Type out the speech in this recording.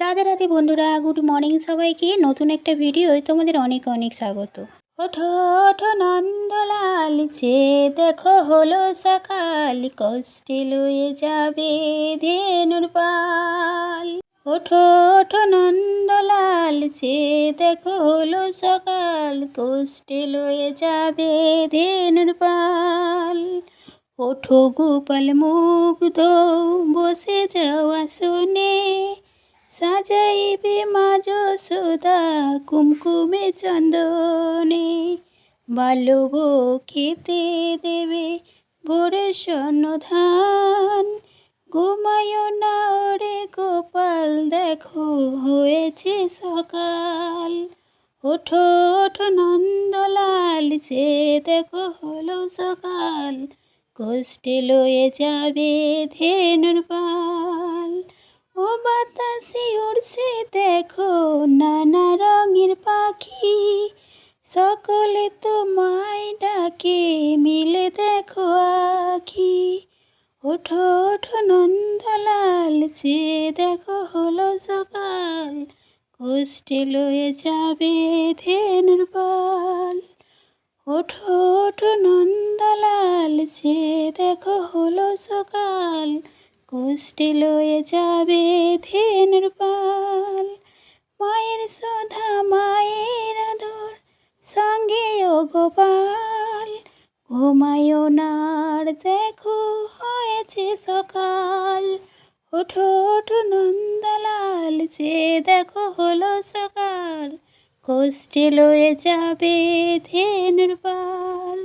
রাধে রাধে বন্ধুরা, good morning সবাইকে। নতুন একটা ভিডিওয় তোমাদের অনেক অনেক স্বাগত। ওঠো ওঠো, নন্দলাল, যে দেখো হলো সকাল, কষ্টে লয়ে যাবে ধেনুর পাল। ওঠো ওঠো, নন্দলাল, যে দেখো হলো সকাল, কষ্টে লয়ে যাবে ধেনুর পাল। ওঠো গোপাল মুগ্ধ বসে যাওয়া শুনে সাজাইবে মা যশোদা কুমকুমে চন্দনে। বাল্যব খেতে দেবে ভোরের স্বর্ণধান ঘুমায় না ওরে গোপাল, দেখো হয়েছে সকাল। ওঠো ওঠো নন্দলাল, যে দেখো হলো সকাল। কষ্টে লয়ে যাবে ধেনুর পাল। ও বাতাসে উড়ছে দেখো নানা রঙের পাখি। সকলে তো মায় ডাকে, মিলে দেখো আখি। ওঠো ওঠো নন্দলাল, যে দেখো হলো সকাল। কষ্টে লয়ে যাবে ধেনুর পাল। ওঠো ওঠো নন্দলাল, যে দেখো হলো সকাল। কষ্টে লয়ে যাবে ধেনুর পাল। মায়ের সধা মায়ের আদর, সঙ্গে ও গোপাল। ঘুমায়ও নার, দেখো হয়েছে সকাল। ওঠো ওঠো নন্দলাল, যে দেখো হলো সকাল। কষ্টে লয়ে যাবে ধেনুর পাল।